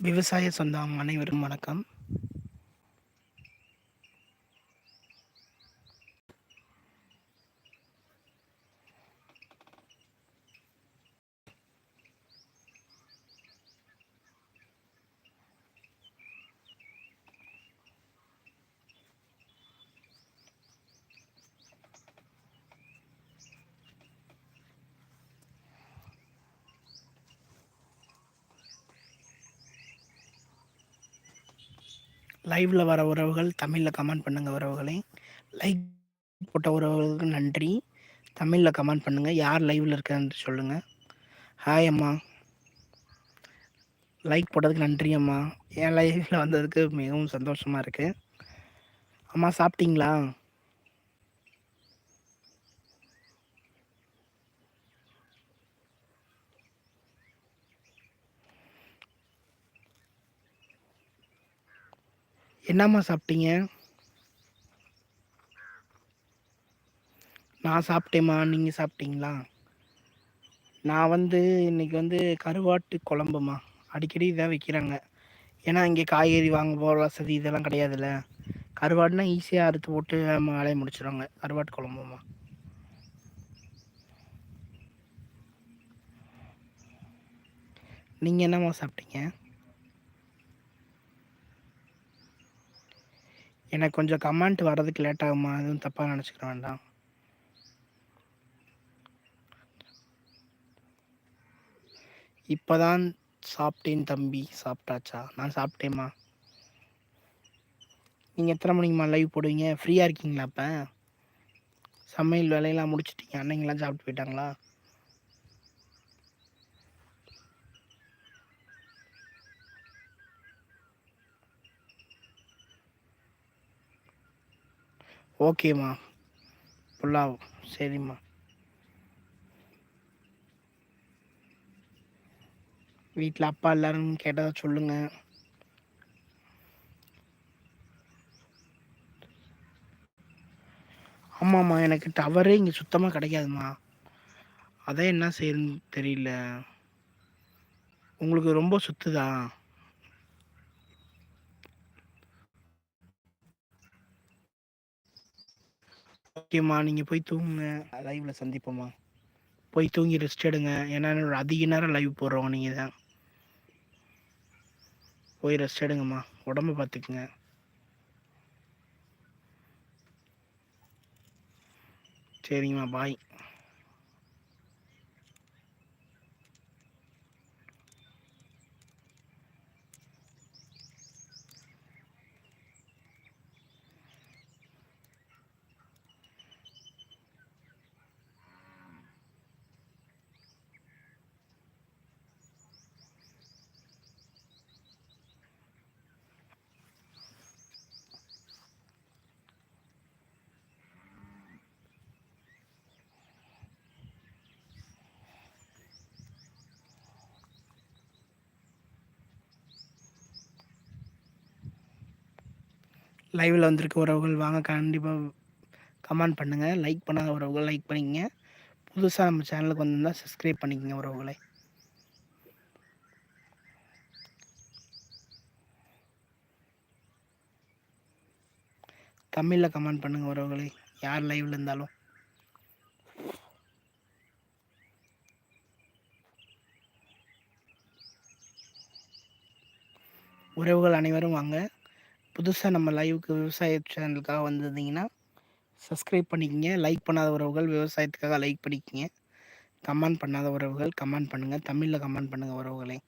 விவசாய சொந்தம் அனைவரும் வணக்கம். லைவ்ல வர உறவுகள் தமிழ்ல கமெண்ட் பண்ணுங்க உறவுகளே. லைக் போட்ட உறவுகளுக்கு நன்றி. தமிழ்ல கமெண்ட் பண்ணுங்க. யார் லைவ்ல இருக்கிறன்னு சொல்லுங்க. ஹாய் அம்மா. லைக் போட்டதுக்கு நன்றி அம்மா. என் லைவ்ல வந்ததுக்கு மிகவும் சந்தோஷமா இருக்கு. அம்மா சாப்பிட்டீங்களா? என்னம்மா சாப்பிட்டீங்க? நான் சாப்பிட்டேம்மா நீங்கள் சாப்பிட்டீங்களா? நான் வந்து இன்னைக்கு வந்து கருவாட்டு குழம்புமா அடிக்கடி இதான் வைக்கிறாங்க. ஏன்னா இங்கே காய்கறி வாங்க போகிற வசதி இதெல்லாம் கிடையாதுல்ல. கருவாடுனா ஈஸியாக அறுத்து போட்டு வேலையை முடிச்சிடுவாங்க கருவாட்டு குழம்புமா நீங்கள் என்னம்மா சாப்பிட்டீங்க? எனக்கு கொஞ்சம் கமெண்ட் வர்றதுக்கு லேட் ஆகுமா? எதுவும் தப்பாக நினச்சிக்க வேண்டாம். இப்போதான் சாப்பிட்டேன் தம்பி. சாப்பிட்டாச்சா? நான் சாப்பிட்டேம்மா. நீங்கள் எத்தனை மணிக்குமா லைவ் போடுவீங்க? ஃப்ரீயாக இருக்கீங்களா அப்போ? சமையல் வேலையெல்லாம் முடிச்சிட்டீங்க. அன்னைங்களாம் சாப்பிட்டு போயிட்டாங்களா? ஓகேம்மா புல்லாவ் சரிம்மா வீட்டில் அப்பா எல்லாரும் கேட்டதாக சொல்லுங்கள் ஆமாம்மா எனக்கு டவரே இங்கே சுத்தமாக கிடைக்காதும்மா. அதான் என்ன செய்யணும்னு தெரியல. உங்களுக்கு ரொம்ப சுத்துதா? ஓகேம்மா நீங்கள் போய் தூங்குங்க. லைவ்ல சந்திப்போம்மா. போய் தூங்கி ரெஸ்ட் எடுங்க. ஏன்னா அதிக நேரம் லைவ் போடுறவங்க நீங்கள் தான் போய் ரெஸ்ட் எடுங்கம்மா. உடம்ப பார்த்துக்குங்க சரிங்கம்மா பாய் லைவில் வந்திருக்க உறவுகள் வாங்க கண்டிப்பாக கமெண்ட் பண்ணுங்கள் லைக் பண்ணாத உறவுகள் லைக் பண்ணிக்கங்க. புதுசாக நம்ம சேனலுக்கு வந்திருந்தால் சப்ஸ்கிரைப் பண்ணிக்கங்க உறவுகளை. தமிழில் கமெண்ட் பண்ணுங்கள் உறவுகளை. யார் லைவில் இருந்தாலும். உறவுகள் அனைவரும் வாங்க. புதுசாக நம்ம லைவுக்கு விவசாய சேனலுக்காக வந்திருந்தீங்கன்னா சப்ஸ்கிரைப் பண்ணிக்கங்க. லைக் பண்ணாத உறவுகள் விவசாயத்துக்காக லைக் பண்ணிக்கங்க. கமெண்ட் பண்ணாத உறவுகள் கமெண்ட் பண்ணுங்கள் தமிழில் கமெண்ட் பண்ணுங்கள் உறவுகளை.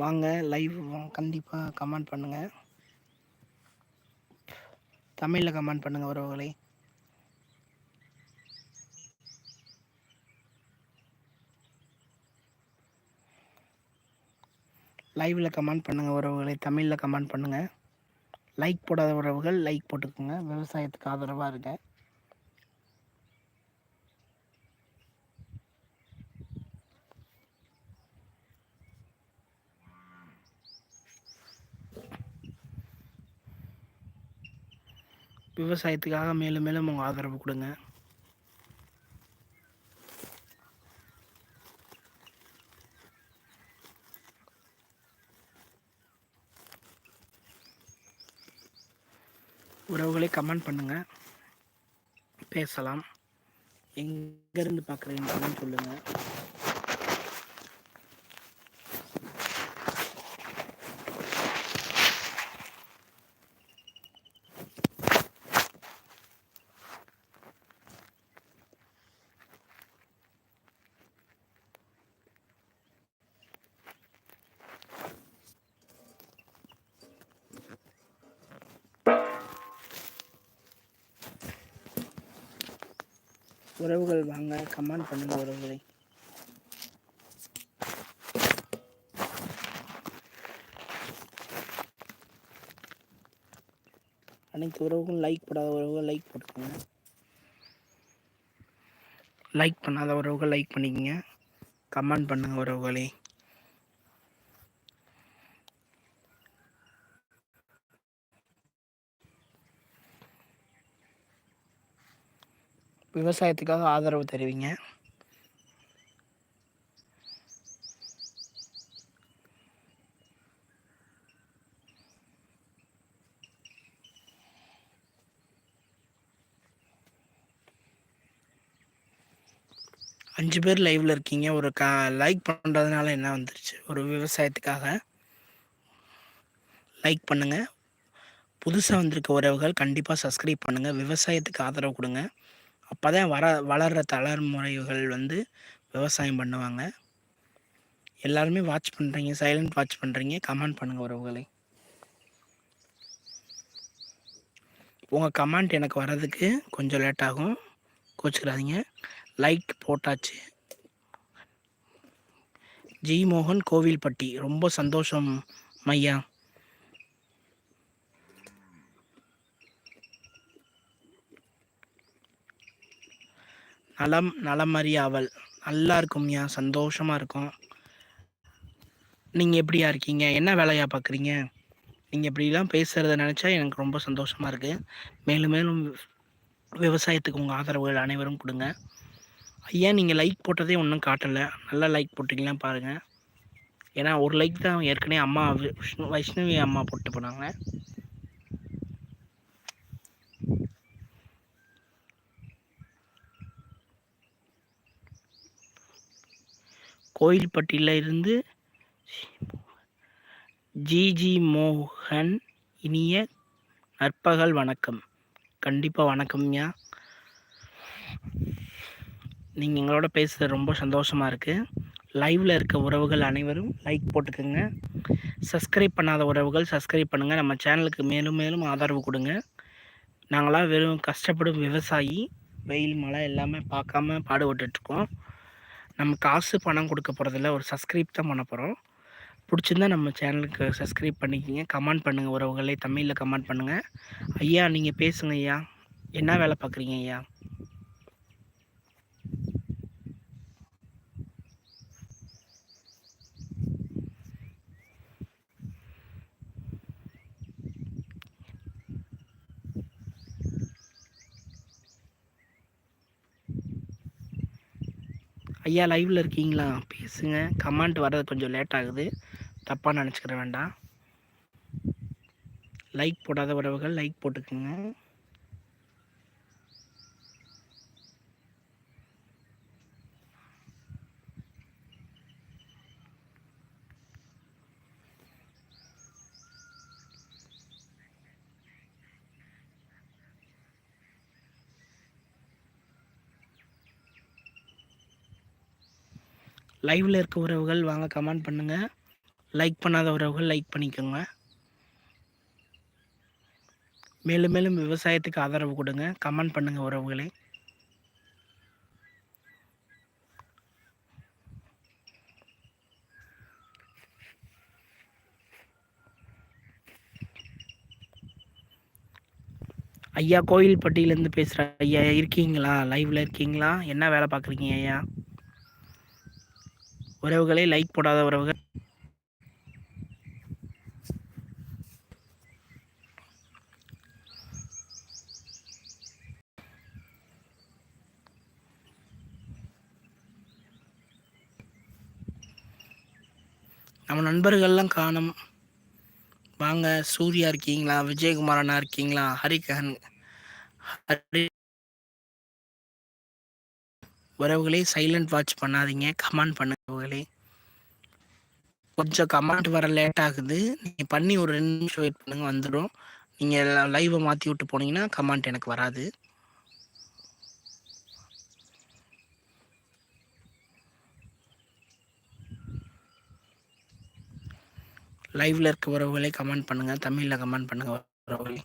வாங்க லைவ் கண்டிப்பாக கமெண்ட் பண்ணுங்கள் தமிழில் கமெண்ட் பண்ணுங்கள் உறவுகளை. லைவில் கமெண்ட் பண்ணுங்கள் உறவுகளை. தமிழில் கமெண்ட் பண்ணுங்கள் லைக் போடாத உறவுகள் லைக் போட்டுக்கோங்க. விவசாயத்துக்கு ஆதரவாக இருங்க. விவசாயத்துக்காக மேலும் மேலும் உங்கள் ஆதரவு கொடுங்க. உறவுகளை கமெண்ட் பண்ணுங்கள் பேசலாம். எங்கேருந்து பார்க்குறீங்கன்னு சொல்லுங்கள் உறவுகள் வாங்க கமெண்ட் பண்ணுங்க உறவுகளை. அனைத்து உறவுகளும் லைக் போடாத உறவுகள் லைக் போட்டுக்கோங்க. லைக் பண்ணாத உறவுகள் லைக் பண்ணிக்கங்க. கமெண்ட் பண்ணுங்கள் உறவுகளே. விவசாயத்துக்காக ஆதரவு தருவீங்க. அஞ்சு பேர் லைவ்ல இருக்கீங்க. ஒரு கா லைக் பண்ணுறதுனால என்ன வந்துருச்சு? ஒரு விவசாயத்துக்காக லைக் பண்ணுங்க. புதுசாக வந்திருக்க உறவுகள் கண்டிப்பாக சப்ஸ்கிரைப் பண்ணுங்கள் விவசாயத்துக்கு ஆதரவு கொடுங்க. அப்போ தான் வர வளர்கிற தளர்முறைகள் வந்து விவசாயம் பண்ணுவாங்க. எல்லாருமே வாட்ச் பண்ணுறீங்க சைலண்ட் வாட்ச் பண்ணுறீங்க கமெண்ட் பண்ணுங்கள் உறவுகளை. உங்கள் கமெண்ட் எனக்கு வர்றதுக்கு கொஞ்சம் லேட் ஆகும். கோச்சுக்கிறாதீங்க லைக் போட்டாச்சு. ஜி மோகன் கோவில்பட்டி ரொம்ப சந்தோஷம் மையா. நலம் நலமறியாவல். நல்லா இருக்கும்யா சந்தோஷமாக இருக்கும். நீங்கள் எப்படியா இருக்கீங்க? என்ன வேலையாக பார்க்குறீங்க நீங்கள் இப்படிலாம் பேசுகிறத நினச்சா எனக்கு ரொம்ப சந்தோஷமாக இருக்குது மேலும் மேலும் விவசாயத்துக்கு உங்கள் ஆதரவுகள் அனைவரும் கொடுங்க. ஐயா நீங்கள் லைக் போட்டதே ஒன்றும் காட்டலை. நல்லா லைக் போட்டிங்களா பாருங்கள் ஏன்னா ஒரு லைக் தான் ஏற்கனவே அம்மா விஷ்ணு வைஷ்ணவி அம்மா போட்டு போனாங்க. கோயில்பட்டியில் இருந்து ஜிஜி மோகன் இனிய நற்பகல் வணக்கம். கண்டிப்பாக வணக்கம்யா நீங்கள் எங்களோட பேசுகிறது ரொம்ப சந்தோஷமாக இருக்குது லைவில் இருக்க உறவுகள் அனைவரும் லைக் போட்டுக்கோங்க. சப்ஸ்கிரைப் பண்ணாத உறவுகள் சப்ஸ்கிரைப் பண்ணுங்கள் நம்ம சேனலுக்கு மேலும் மேலும் ஆதரவு கொடுங்க. நாங்களாம் வெறும் கஷ்டப்படும் விவசாயி வெயில் மழை எல்லாமே பார்க்காம பாடுபட்டுருக்கோம் நம்ம காசு பணம் கொடுக்க போகிறதில்ல ஒரு சப்ஸ்கிரைப் தான் பண்ண போகிறோம் பிடிச்சிருந்தா நம்ம சேனலுக்கு சப்ஸ்கிரைப் பண்ணிக்கிங்க. கமெண்ட் பண்ணுங்கள் உறவுகளே. தமிழில் கமெண்ட் பண்ணுங்கள் ஐயா நீங்கள் பேசுங்க ஐயா. என்ன வேலை பார்க்குறீங்க ஐயா? ஐயா லைவில் இருக்கீங்களா? பேசுங்க. கமெண்ட் வர்றது கொஞ்சம் லேட் ஆகுது. தப்பாக நினச்சிக்கிற வேண்டாம். லைக் போடாத உறவுகள் லைக் போட்டுக்குங்க. லைவில் இருக்க உறவுகள் வாங்க கமெண்ட் பண்ணுங்கள் லைக் பண்ணாத உறவுகள் லைக் பண்ணிக்கோங்க. மேலும் மேலும் விவசாயத்துக்கு ஆதரவு கொடுங்க. கமெண்ட் பண்ணுங்கள் உறவுகளே. ஐயா கோயில்பட்டியிலேருந்து பேசுகிறேன் ஐயா இருக்கீங்களா? லைவில் இருக்கீங்களா? என்ன வேலை பார்க்குறீங்க ஐயா? உறவுகளே லைக் போடாத உறவுகள். நம்ம நண்பர்கள்லாம் காணும். வாங்க சூர்யா இருக்கீங்களா? விஜயகுமார் அண்ணா இருக்கீங்களா? ஹரிகன் ஹரி உறவுகளே சைலண்ட் வாட்ச் பண்ணாதீங்க. கமெண்ட் பண்ணுங்க கொஞ்சம் கமெண்ட் வர லேட் ஆகுது. நீங்கள் பண்ணி ஒரு ரெண்டு நிமிஷம் வெயிட் பண்ணுங்க வந்துடும் நீங்கள் லைவை மாற்றி விட்டு போனீங்கன்னா கமெண்ட் எனக்கு வராது. லைவ்ல இருக்க உறவுகளே கமெண்ட் பண்ணுங்க. தமிழில் கமெண்ட் பண்ணுங்க உறவுகளே.